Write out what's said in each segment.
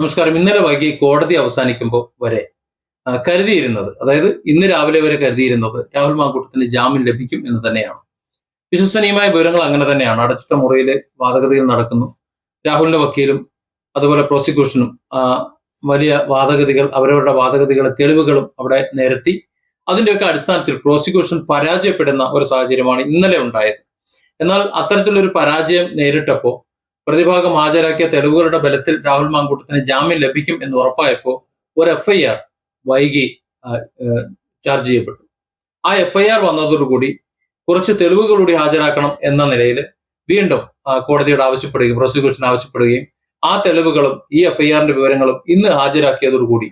നമസ്കാരം. ഇന്നലെ വൈകി കോടതി അവസാനിക്കുമ്പോൾ വരെ കരുതിയിരുന്നത് അതായത് ഇന്ന് രാവിലെ വരെ കരുതിയിരുന്നത് രാഹുൽ മാങ്കൂട്ടത്തിന് ജാമ്യം ലഭിക്കും എന്ന് തന്നെയാണ്. വിശ്വസനീയമായ വിവരങ്ങൾ അങ്ങനെ തന്നെയാണ്. അടച്ചിട്ട മുറിയിൽ വാദഗതികൾ നടക്കുന്നു. രാഹുലിന്റെ വക്കീലും അതുപോലെ പ്രോസിക്യൂഷനും വലിയ വാദഗതികൾ അവരവരുടെ വാദഗതികളെ തെളിവുകളും അവിടെ നിരത്തി. അതിന്റെയൊക്കെ അടിസ്ഥാനത്തിൽ പ്രോസിക്യൂഷൻ പരാജയപ്പെടുന്ന ഒരു സാഹചര്യമാണ് ഇന്നലെ ഉണ്ടായത്. എന്നാൽ അത്തരത്തിലൊരു പരാജയം നേരിട്ടപ്പോൾ പ്രതിഭാഗം ഹാജരാക്കിയ തെളിവുകളുടെ ബലത്തിൽ രാഹുൽ മാങ്കൂട്ടത്തിന് ജാമ്യം ലഭിക്കും എന്ന് ഉറപ്പായപ്പോൾ ഒരു എഫ് ഐ ആർ വൈകി ചാർജ് ചെയ്യപ്പെട്ടു. ആ എഫ് ഐ ആർ വന്നതോടുകൂടി കുറച്ച് തെളിവുകൾ കൂടി ഹാജരാക്കണം എന്ന നിലയിൽ വീണ്ടും കോടതിയോട് ആവശ്യപ്പെടുകയും പ്രോസിക്യൂഷൻ ആവശ്യപ്പെടുകയും ആ തെളിവുകളും ഈ എഫ് ഐ ആറിന്റെ വിവരങ്ങളും ഇന്ന് ഹാജരാക്കിയതോടുകൂടി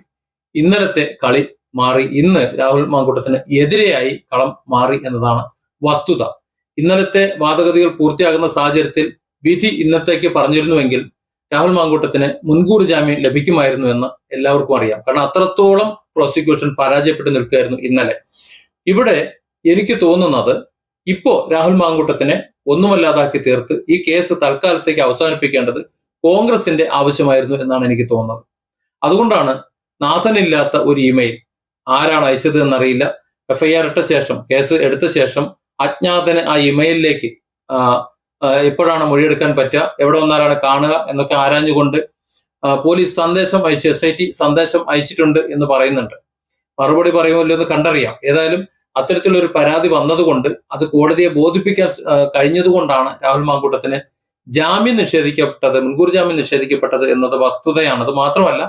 ഇന്നലത്തെ കളി മാറി ഇന്ന് രാഹുൽ മാങ്കൂട്ടത്തിന് എതിരെയായി കളം മാറി എന്നതാണ് വസ്തുത. ഇന്നലത്തെ വാദഗതികൾ പൂർത്തിയാകുന്ന സാഹചര്യത്തിൽ വിധി ഇന്നത്തേക്ക് പറഞ്ഞിരുന്നുവെങ്കിൽ രാഹുൽ മാങ്കൂട്ടത്തിന് മുൻകൂർ ജാമ്യം ലഭിക്കുമായിരുന്നു എന്ന് എല്ലാവർക്കും അറിയാം. കാരണം അത്രത്തോളം പ്രോസിക്യൂഷൻ പരാജയപ്പെട്ടു നിൽക്കുകയായിരുന്നു ഇന്നലെ. ഇവിടെ എനിക്ക് തോന്നുന്നത് ഇപ്പോ രാഹുൽ മാങ്കൂട്ടത്തിനെ ഒന്നുമല്ലാതാക്കി തീർത്ത് ഈ കേസ് തൽക്കാലത്തേക്ക് അവസാനിപ്പിക്കേണ്ടത് കോൺഗ്രസിന്റെ ആവശ്യമായിരുന്നു എന്നാണ് എനിക്ക് തോന്നുന്നത്. അതുകൊണ്ടാണ് നാഥനില്ലാത്ത ഒരു ഇമെയിൽ ആരാണ് അയച്ചത് എന്നറിയില്ല. എഫ്ഐആർ ഇട്ട ശേഷം കേസ് എടുത്ത ശേഷം അജ്ഞാതന് ആ ഇമെയിലിലേക്ക് എപ്പോഴാണ് മൊഴിയെടുക്കാൻ പറ്റുക? എവിടെ വന്നാലാണ് കാണുക എന്നൊക്കെ ആരാഞ്ഞുകൊണ്ട് പോലീസ് സന്ദേശം അയച്ച് എസ് ഐ ടി സന്ദേശം അയച്ചിട്ടുണ്ട് എന്ന് പറയുന്നുണ്ട്. മറുപടി പറയുമല്ലോ എന്ന് കണ്ടറിയാം. ഏതായാലും അത്തരത്തിലൊരു പരാതി വന്നതുകൊണ്ട് അത് കോടതിയെ ബോധിപ്പിക്കാൻ കഴിഞ്ഞതുകൊണ്ടാണ് രാഹുൽ മാങ്കൂട്ടത്തിന് ജാമ്യം നിഷേധിക്കപ്പെട്ടത് മുൻകൂർ ജാമ്യം നിഷേധിക്കപ്പെട്ടത് എന്നത് വസ്തുതയാണ്. അത് മാത്രമല്ല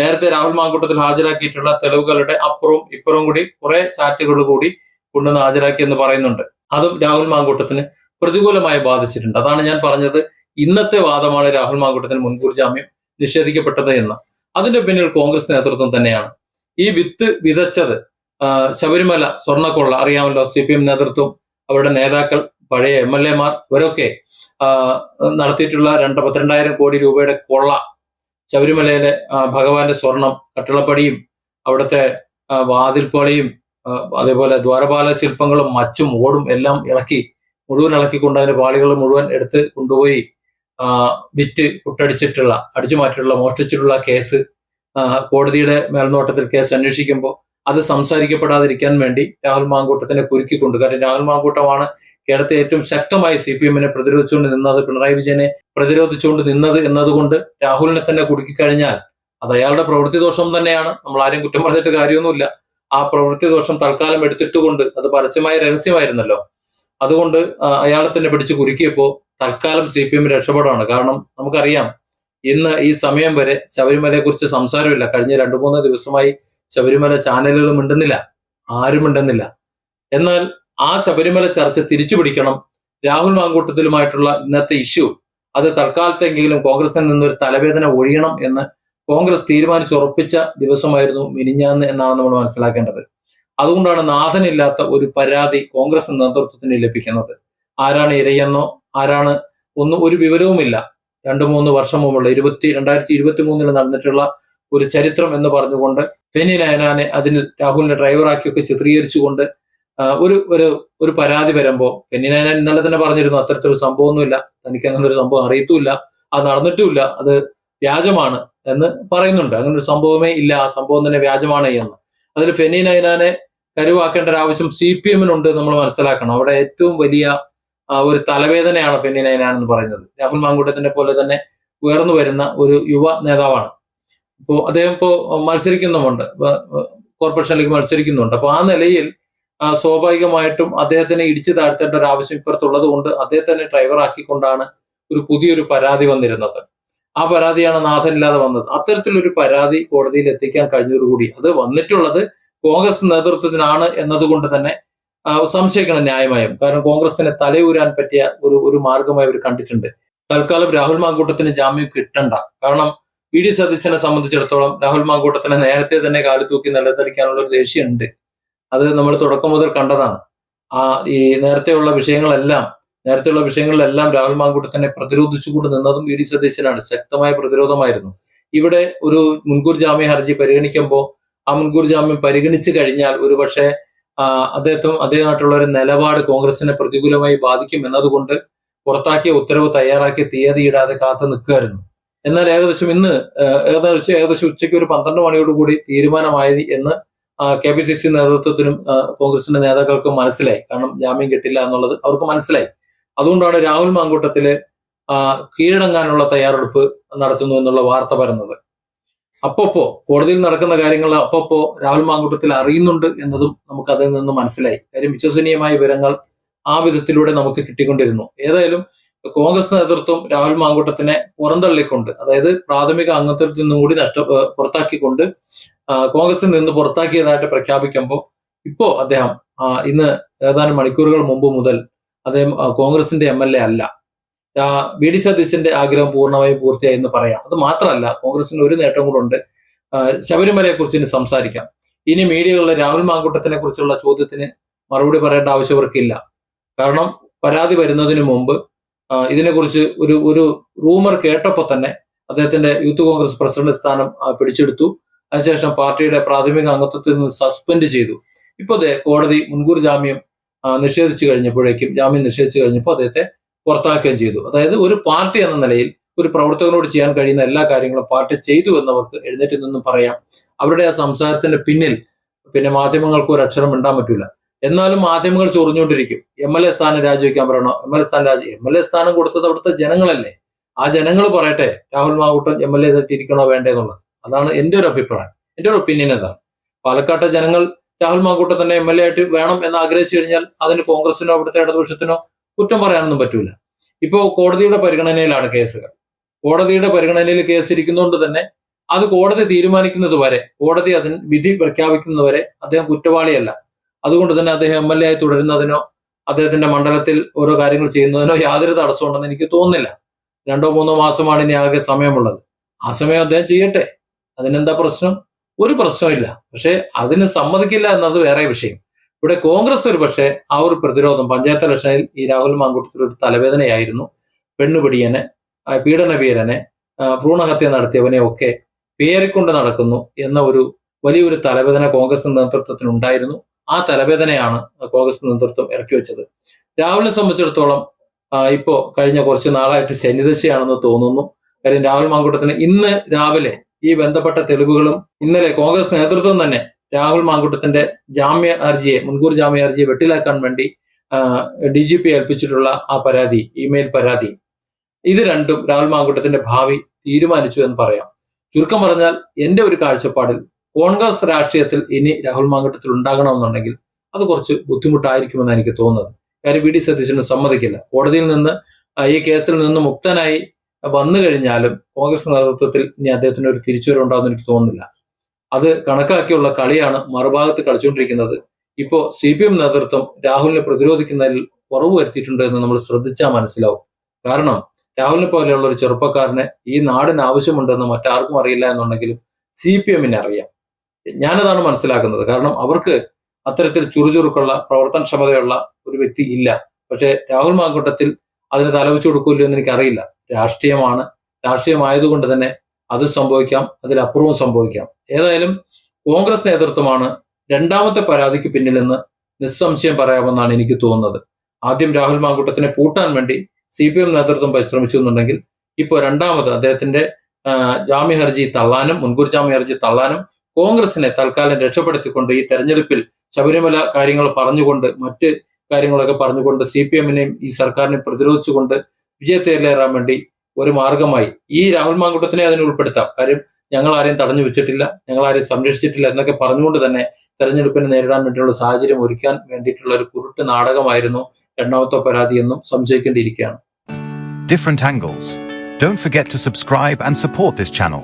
നേരത്തെ രാഹുൽ മാങ്കൂട്ടത്തിൽ ഹാജരാക്കിയിട്ടുള്ള തെളിവുകളുടെ അപ്പുറവും ഇപ്പുറവും കൂടി കുറെ ചാറ്റുകൾ കൂടി കൊണ്ടുവന്ന് ഹാജരാക്കി എന്ന് പറയുന്നുണ്ട്. അതും രാഹുൽ മാങ്കൂട്ടത്തിന് പ്രതികൂലമായി ബാധിച്ചിട്ടുണ്ട്. അതാണ് ഞാൻ പറഞ്ഞത്. ഇന്നത്തെ വാദമാണ് രാഹുൽ മാങ്കൂട്ടത്തിന് മുൻകൂർ ജാമ്യം നിഷേധിക്കപ്പെട്ടത് എന്ന്. അതിന്റെ പിന്നിൽ കോൺഗ്രസ് നേതൃത്വം തന്നെയാണ്. ഈ വിത്ത് വിതച്ചത് ശബരിമല സ്വർണക്കൊള്ള അറിയാമല്ലോ സി പി എം നേതൃത്വം അവരുടെ നേതാക്കൾ പഴയ എം എൽ എമാർ ഇവരൊക്കെ നടത്തിയിട്ടുള്ള രണ്ട് പത്തിരണ്ടായിരം കോടി രൂപയുടെ കൊള്ള ശബരിമലയിലെ ഭഗവാന്റെ സ്വർണം കട്ടിളപ്പടിയും അവിടുത്തെ വാതിൽപ്പളിയും അതേപോലെ ദ്വാരപാല ശില്പങ്ങളും മച്ചും ഓടും എല്ലാം ഇളക്കി മുഴുവൻ ഇളക്കിക്കൊണ്ട് അതിന്റെ പാളികൾ മുഴുവൻ എടുത്ത് കൊണ്ടുപോയി വിറ്റ് കുട്ടടിച്ചിട്ടുള്ള അടിച്ചു മാറ്റിയിട്ടുള്ള മോഷ്ടിച്ചിട്ടുള്ള കേസ് കോടതിയുടെ മേൽനോട്ടത്തിൽ കേസ് അന്വേഷിക്കുമ്പോൾ അത് സംസാരിക്കപ്പെടാതിരിക്കാൻ വേണ്ടി രാഹുൽ മാങ്കൂട്ടത്തിനെ കുരുക്കിക്കൊണ്ട് കാരണം രാഹുൽ മാങ്കൂട്ടമാണ് കേരളത്തെ ഏറ്റവും ശക്തമായി സി പി എമ്മിനെ പ്രതിരോധിച്ചുകൊണ്ട് നിന്നത് പിണറായി വിജയനെ പ്രതിരോധിച്ചുകൊണ്ട് നിന്നത് എന്നതുകൊണ്ട് രാഹുലിനെ തന്നെ കുടുക്കിക്കഴിഞ്ഞാൽ അത് അയാളുടെ പ്രവൃത്തി ദോഷം തന്നെയാണ്. നമ്മൾ ആരും കുറ്റം പറഞ്ഞിട്ട് കാര്യമൊന്നുമില്ല. ആ പ്രവൃത്തി ദോഷം തൽക്കാലം എടുത്തിട്ടുകൊണ്ട് അത് പരസ്യമായ രഹസ്യമായിരുന്നല്ലോ. അതുകൊണ്ട് അയാളെ തന്നെ പിടിച്ച് കുരുക്കിയപ്പോൾ തൽക്കാലം സി പി എം രക്ഷപ്പെടാണ്. കാരണം നമുക്കറിയാം ഇന്ന് ഈ സമയം വരെ ശബരിമലയെ കുറിച്ച് സംസാരമില്ല. കഴിഞ്ഞ രണ്ടു മൂന്ന് ദിവസമായി ശബരിമല ചാനലുകൾ മിണ്ടുന്നില്ല ആരും മിണ്ടുന്നില്ല. എന്നാൽ ആ ശബരിമല ചർച്ച തിരിച്ചു പിടിക്കണം. രാഹുൽ മാങ്കൂട്ടത്തിലുമായിട്ടുള്ള ഇന്നത്തെ ഇഷ്യൂ അത് തൽക്കാലത്തെങ്കിലും കോൺഗ്രസിൽ നിന്നൊരു തലവേദന ഒഴിയണം എന്ന് കോൺഗ്രസ് തീരുമാനിച്ചുറപ്പിച്ച ദിവസമായിരുന്നു മിനിഞ്ഞാന്ന് എന്നാണ് നമ്മൾ മനസ്സിലാക്കേണ്ടത്. അതുകൊണ്ടാണ് നാഥനില്ലാത്ത ഒരു പരാതി കോൺഗ്രസ് നേതൃത്വത്തിന് ലഭിക്കുന്നത്. ആരാണ് ഇരയെന്നോ ആരാണ് ഒന്നും ഒരു വിവരവുമില്ല. രണ്ടു മൂന്ന് വർഷം മുമ്പുള്ള ഇരുപത്തി രണ്ടായിരത്തി ഇരുപത്തി മൂന്നിൽ നടന്നിട്ടുള്ള ഒരു ചരിത്രം എന്ന് പറഞ്ഞുകൊണ്ട് ഫെനി നയനാനെ അതിൽ രാഹുലിനെ ഡ്രൈവറാക്കിയൊക്കെ ചിത്രീകരിച്ചുകൊണ്ട് ഒരു ഒരു ഒരു പരാതി വരുമ്പോൾ ഫെനി നയനാൻ ഇന്നലെ തന്നെ പറഞ്ഞിരുന്നു അത്തരത്തിലൊരു സംഭവമൊന്നുമില്ല. തനിക്ക് അങ്ങനെ ഒരു സംഭവം അറിയത്തുമില്ല. അത് നടന്നിട്ടുമില്ല. അത് വ്യാജമാണ് എന്ന് പറയുന്നുണ്ട്. അങ്ങനെ ഒരു സംഭവമേ ഇല്ല. ആ സംഭവം തന്നെ വ്യാജമാണ് എന്ന്. അതിൽ ഫെനി നൈനാനെ കരുവാക്കേണ്ട ഒരു ആവശ്യം സി പി എമ്മിനുണ്ട് നമ്മൾ മനസ്സിലാക്കണം. അവിടെ ഏറ്റവും വലിയ ഒരു തലവേദനയാണ് ഫെനി നൈനാൻ എന്ന് പറയുന്നത്. രാഹുൽ മാങ്കൂട്ടത്തിനെ പോലെ തന്നെ ഉയർന്നു വരുന്ന ഒരു യുവ നേതാവാണ്. ഇപ്പോ അദ്ദേഹം ഇപ്പോ മത്സരിക്കുന്നുമുണ്ട്. കോർപ്പറേഷനിലേക്ക് മത്സരിക്കുന്നുണ്ട്. അപ്പോൾ ആ നിലയിൽ സ്വാഭാവികമായിട്ടും അദ്ദേഹത്തിനെ ഇടിച്ചു താഴ്ത്തേണ്ട ഒരു ആവശ്യം ഇപ്പുറത്തുള്ളത് കൊണ്ട് അദ്ദേഹത്തിനെ ഡ്രൈവർ ആക്കിക്കൊണ്ടാണ് ഒരു പുതിയൊരു പരാതി വന്നിരുന്നത്. ആ പരാതിയാണ് നാഥനില്ലാതെ വന്നത്. അത്തരത്തിലൊരു പരാതി കോടതിയിൽ എത്തിക്കാൻ കഴിഞ്ഞതോടുകൂടി. അത് വന്നിട്ടുള്ളത് കോൺഗ്രസ് നേതൃത്വത്തിനാണ് എന്നതുകൊണ്ട് തന്നെ സംശയിക്കണം ന്യായമായും. കാരണം കോൺഗ്രസിനെ തലയൂരാൻ പറ്റിയ ഒരു ഒരു മാർഗമായി അവർ കണ്ടിട്ടുണ്ട്. തൽക്കാലം രാഹുൽ മാങ്കൂട്ടത്തിന് ജാമ്യം കിട്ടണ്ട. കാരണം വി ഡി സതീശനെ സംബന്ധിച്ചിടത്തോളം രാഹുൽ മാങ്കൂട്ടത്തിനെ നേരത്തെ തന്നെ കാലു തൂക്കി നിലത്തടിക്കാനുള്ള ഒരു ദേഷ്യമുണ്ട്. അത് നമ്മൾ തുടക്കം മുതൽ കണ്ടതാണ്. ആ ഈ നേരത്തെയുള്ള വിഷയങ്ങളെല്ലാം നേരത്തെയുള്ള വിഷയങ്ങളിലെല്ലാം രാഹുൽ മാങ്കൂട്ടത്തിനെ പ്രതിരോധിച്ചുകൊണ്ട് നിന്നതും വി ഡി സതീശനാണ്. ശക്തമായ പ്രതിരോധമായിരുന്നു. ഇവിടെ ഒരു മുൻകൂർ ജാമ്യ ഹർജി പരിഗണിക്കുമ്പോൾ ആ മുൻകൂർ ജാമ്യം പരിഗണിച്ചു കഴിഞ്ഞാൽ ഒരുപക്ഷെ അദ്ദേഹത്തും അദ്ദേഹമായിട്ടുള്ള ഒരു നിലപാട് കോൺഗ്രസിനെ പ്രതികൂലമായി ബാധിക്കും എന്നതുകൊണ്ട് പുറത്താക്കിയ ഉത്തരവ് തയ്യാറാക്കിയ തീയതി ഇടാതെ കാത്തു നിൽക്കുമായിരുന്നു എന്നാൽ ഏകദേശം ഇന്ന് ഏകദേശം ഏകദേശം ഉച്ചയ്ക്ക് ഒരു പന്ത്രണ്ട് മണിയോടുകൂടി തീരുമാനമായി എന്ന് കെ പി സി സി നേതൃത്വത്തിനും കോൺഗ്രസിന്റെ നേതാക്കൾക്കും മനസ്സിലായി. കാരണം ജാമ്യം കിട്ടില്ല എന്നുള്ളത് അവർക്ക് മനസ്സിലായി. അതുകൊണ്ടാണ് രാഹുൽ മാങ്കൂട്ടത്തിൽ കീഴടങ്ങാനുള്ള തയ്യാറെടുപ്പ് നടത്തുന്നു എന്നുള്ള വാർത്ത പരന്നത്. അപ്പോപ്പോ കോടതിയിൽ നടക്കുന്ന കാര്യങ്ങൾ അപ്പപ്പോ രാഹുൽ മാങ്കൂട്ടത്തിൽ അറിയുന്നുണ്ട് എന്നതും നമുക്ക് അതിൽ നിന്ന് മനസ്സിലായി. കാര്യം വിശ്വസനീയമായ വിവരങ്ങൾ ആ വിധത്തിലൂടെ നമുക്ക് കിട്ടിക്കൊണ്ടിരുന്നു. ഏതായാലും കോൺഗ്രസ് നേതൃത്വം രാഹുൽ മാങ്കൂട്ടത്തിനെ പുറന്തള്ളിക്കൊണ്ട് അതായത് പ്രാഥമിക അംഗത്വത്തിൽ നിന്നും കൂടി നഷ്ട പുറത്താക്കിക്കൊണ്ട് കോൺഗ്രസിൽ നിന്ന് പുറത്താക്കിയതായിട്ട് പ്രഖ്യാപിക്കുമ്പോൾ ഇപ്പോ അദ്ദേഹം ഇന്ന് ഏതാനും മണിക്കൂറുകൾ മുമ്പ് മുതൽ അദ്ദേഹം കോൺഗ്രസിന്റെ എം എൽ എ അല്ല. വി ഡി സതീശന്റെ ആഗ്രഹം പൂർണമായി പൂർത്തിയായി എന്ന് പറയാം. അത് മാത്രമല്ല കോൺഗ്രസിന് ഒരു നേട്ടം കൂടെ ശബരിമലയെ കുറിച്ച് ഇനി സംസാരിക്കാം. ഇനി മീഡിയകളിലെ രാഹുൽ മാങ്കൂട്ടത്തിനെ കുറിച്ചുള്ള ചോദ്യത്തിന് മറുപടി പറയേണ്ട ആവശ്യവർക്കില്ല കാരണം പരാതി വരുന്നതിന് മുമ്പ് ഇതിനെക്കുറിച്ച് ഒരു ഒരു റൂമർ കേട്ടപ്പോൾ തന്നെ അദ്ദേഹത്തിന്റെ യൂത്ത് കോൺഗ്രസ് പ്രസിഡന്റ് സ്ഥാനം പിടിച്ചെടുത്തു. അതിനുശേഷം പാർട്ടിയുടെ പ്രാഥമിക അംഗത്വത്തിൽ നിന്ന് സസ്പെൻഡ് ചെയ്തു. ഇപ്പോൾ കോടതി മുൻകൂർ ജാമ്യം നിഷേധിച്ചു കഴിഞ്ഞപ്പോഴേക്കും ജാമ്യം നിഷേധിച്ചു കഴിഞ്ഞപ്പോൾ അദ്ദേഹത്തെ പുറത്താക്കുകയും ചെയ്തു. അതായത് ഒരു പാർട്ടി എന്ന നിലയിൽ ഒരു പ്രവർത്തകനോട് ചെയ്യാൻ കഴിയുന്ന എല്ലാ കാര്യങ്ങളും പാർട്ടി ചെയ്തു എന്നവർക്ക് എഴുന്നേറ്റ് നിന്നും പറയാം. അവരുടെ ആ സംസാരത്തിന്റെ പിന്നിൽ പിന്നെ മാധ്യമങ്ങൾക്ക് ഒരു അക്ഷരം ഉണ്ടാൻ പറ്റില്ല എന്നാലും മാധ്യമങ്ങൾ ചൊറിഞ്ഞുകൊണ്ടിരിക്കും. എം എൽ എ സ്ഥാനം രാജിവെക്കാൻ പറയണോ? എം എൽ എ സ്ഥാനം രാജി എം എൽ എ സ്ഥാനം കൊടുത്തത് അവിടുത്തെ ജനങ്ങളല്ലേ? ആ ജനങ്ങൾ പറയട്ടെ രാഹുൽ മാവൂട്ടൻ എം എൽ എ ഇരിക്കണോ വേണ്ടേ എന്നുള്ളത്. അതാണ് എന്റെ ഒരു അഭിപ്രായം. എന്റെ ഒരു ഒപ്പീനിയൻ അതാണ്. പാലക്കാട്ടെ ജനങ്ങൾ രാഹുൽ മാങ്കൂട്ടം തന്നെ എം എൽ എ ആയിട്ട് വേണം എന്ന് ആഗ്രഹിച്ചു കഴിഞ്ഞാൽ അതിന് കോൺഗ്രസിനോ അവിടുത്തെ ഇടതുപക്ഷത്തിനോ കുറ്റം പറയാനൊന്നും പറ്റൂല. ഇപ്പോ കോടതിയുടെ പരിഗണനയിലാണ് കേസുകൾ. കോടതിയുടെ പരിഗണനയിൽ കേസ് ഇരിക്കുന്നതുകൊണ്ട് തന്നെ അത് കോടതി തീരുമാനിക്കുന്നത് വരെ കോടതി അതിന് വിധി പ്രഖ്യാപിക്കുന്നതുവരെ അദ്ദേഹം കുറ്റവാളിയല്ല. അതുകൊണ്ട് തന്നെ അദ്ദേഹം എം എൽ എ ആയി തുടരുന്നതിനോ അദ്ദേഹത്തിന്റെ മണ്ഡലത്തിൽ ഓരോ കാര്യങ്ങൾ ചെയ്യുന്നതിനോ യാതൊരു തടസ്സമുണ്ടെന്ന് എനിക്ക് തോന്നുന്നില്ല. രണ്ടോ മൂന്നോ മാസമാണ് ഇനി ആകെ സമയമുള്ളത്. ആ സമയം അദ്ദേഹം ചെയ്യട്ടെ. അതിനെന്താ പ്രശ്നം? ഒരു പ്രശ്നമില്ല പക്ഷെ അതിന് സമ്മതിക്കില്ല എന്നത് വേറെ വിഷയം. ഇവിടെ കോൺഗ്രസ് ഒരു പക്ഷേ ആ ഒരു പ്രതിരോധം പഞ്ചായത്ത് ഇലക്ഷനിൽ ഈ രാഹുൽ മാങ്കൂട്ടത്തിൽ ഒരു തലവേദനയായിരുന്നു. പെണ്ണുപിടിയനെ പീഡനവീരനെ ഭ്രൂണഹത്യ നടത്തിയവനെ ഒക്കെ പേരിക്കൊണ്ട് നടക്കുന്നു എന്ന ഒരു വലിയൊരു തലവേദന കോൺഗ്രസ് നേതൃത്വത്തിന് ഉണ്ടായിരുന്നു. ആ തലവേദനയാണ് കോൺഗ്രസ് നേതൃത്വം ഇറക്കി വെച്ചത്. രാഹുലിനെ സംബന്ധിച്ചിടത്തോളം ഇപ്പോ കഴിഞ്ഞ കുറച്ച് നാളായിട്ട് ശനിദശയാണെന്ന് തോന്നുന്നു. കാര്യം രാഹുൽ മാങ്കൂട്ടത്തിന് ഇന്ന് രാവിലെ ഈ ബന്ധപ്പെട്ട തെളിവുകളും ഇന്നലെ കോൺഗ്രസ് നേതൃത്വം തന്നെ രാഹുൽ മാങ്കുട്ടത്തിന്റെ ജാമ്യ ഹർജിയെ മുൻകൂർ ജാമ്യ ഹർജിയെ വെട്ടിലാക്കാൻ വേണ്ടി ഡി ജി പി ഏൽപ്പിച്ചിട്ടുള്ള ആ പരാതി ഇമെയിൽ പരാതി. ഇത് രണ്ടും രാഹുൽ മാങ്കുട്ടത്തിന്റെ ഭാവി തീരുമാനിച്ചു എന്ന് പറയാം. ചുരുക്കം പറഞ്ഞാൽ എന്റെ ഒരു കാഴ്ചപ്പാടിൽ കോൺഗ്രസ് രാഷ്ട്രീയത്തിൽ ഇനി രാഹുൽ മാങ്കുട്ടത്തിൽ ഉണ്ടാകണമെന്നുണ്ടെങ്കിൽ അത് കുറച്ച് ബുദ്ധിമുട്ടായിരിക്കുമെന്ന് എനിക്ക് തോന്നുന്നത്. കാര്യം വി ഡി സതീശന് സമ്മതിക്കില്ല. കോടതിയിൽ നിന്ന് ഈ കേസിൽ നിന്ന് മുക്തനായി വന്നു കഴിഞ്ഞാലും കോൺഗ്രസ് നേതൃത്വത്തിൽ ഇനി അദ്ദേഹത്തിന് ഒരു തിരിച്ചുവരവുണ്ടാകുമെന്ന് എനിക്ക് തോന്നുന്നില്ല. അത് കണക്കാക്കിയുള്ള കളിയാണ് മറുഭാഗത്ത് കളിച്ചുകൊണ്ടിരിക്കുന്നത്. ഇപ്പോ സി പി എം നേതൃത്വം രാഹുലിനെ പ്രതിരോധിക്കുന്നതിൽ കുറവ് വരുത്തിയിട്ടുണ്ട് എന്ന് നമ്മൾ ശ്രദ്ധിച്ചാൽ മനസ്സിലാവും. കാരണം രാഹുലിനെ പോലെയുള്ള ഒരു ചെറുപ്പക്കാരനെ ഈ നാടിന് ആവശ്യമുണ്ടെന്ന് മറ്റാർക്കും അറിയില്ല എന്നുണ്ടെങ്കിലും സി പി എമ്മിനെ അറിയാം. ഞാനതാണ് മനസ്സിലാക്കുന്നത്. കാരണം അവർക്ക് അത്തരത്തിൽ ചുറുചുറുക്കുള്ള പ്രവർത്തനക്ഷമതയുള്ള ഒരു വ്യക്തി ഇല്ല. പക്ഷേ രാഹുൽ മാങ്കൂട്ടത്തിൽ അതിന് തലവെച്ചു കൊടുക്കില്ലോ എന്ന് എനിക്കറിയില്ല. രാഷ്ട്രീയമാണ്. രാഷ്ട്രീയമായതുകൊണ്ട് തന്നെ അത് സംഭവിക്കാം അതിലപ്പുറവും സംഭവിക്കാം. ഏതായാലും കോൺഗ്രസ് നേതൃത്വമാണ് രണ്ടാമത്തെ പരാതിക്ക് പിന്നിലെന്ന് നിസ്സംശയം പറയാമെന്നാണ് എനിക്ക് തോന്നുന്നത്. ആദ്യം രാഹുൽ മാങ്കൂട്ടത്തിനെ പൂട്ടാൻ വേണ്ടി സി പി എം നേതൃത്വം പരിശ്രമിച്ചു എന്നുണ്ടെങ്കിൽ ഇപ്പോൾ രണ്ടാമത് അദ്ദേഹത്തിന്റെ ജാമ്യ ഹർജി തള്ളാനും മുൻകൂർ ജാമ്യ ഹർജി തള്ളാനും കോൺഗ്രസിനെ തൽക്കാലം രക്ഷപ്പെടുത്തിക്കൊണ്ട് ഈ തെരഞ്ഞെടുപ്പിൽ ശബരിമല കാര്യങ്ങൾ പറഞ്ഞുകൊണ്ട് മറ്റ് കാര്യങ്ങളൊക്കെ പറഞ്ഞുകൊണ്ട് സി പി എമ്മിനെയും ഈ സർക്കാരിനെ പ്രതിരോധിച്ചുകൊണ്ട് വിജയത്തേലേറാൻ വേണ്ടി ഒരു മാർഗമായി ഈ രാഹുൽ മാങ്കൂട്ടത്തിനെ അതിനെ ഉൾപ്പെടുത്താം കാര്യം ഞങ്ങൾ ആരെയും തടഞ്ഞു വെച്ചിട്ടില്ല ഞങ്ങൾ ആരെയും സംരക്ഷിച്ചിട്ടില്ല എന്നൊക്കെ പറഞ്ഞുകൊണ്ട് തന്നെ തെരഞ്ഞെടുപ്പിനെ നേരിടാൻ വേണ്ടിയുള്ള സാഹചര്യം ഒരുക്കാൻ വേണ്ടിയിട്ടുള്ള ഒരു കുരുട്ട് നാടകമായിരുന്നു രണ്ടാമത്തെ പരാതി എന്നും സംശയിക്കേണ്ടിയിരിക്കുകയാണ് different angles. Don't forget to subscribe and support this channel.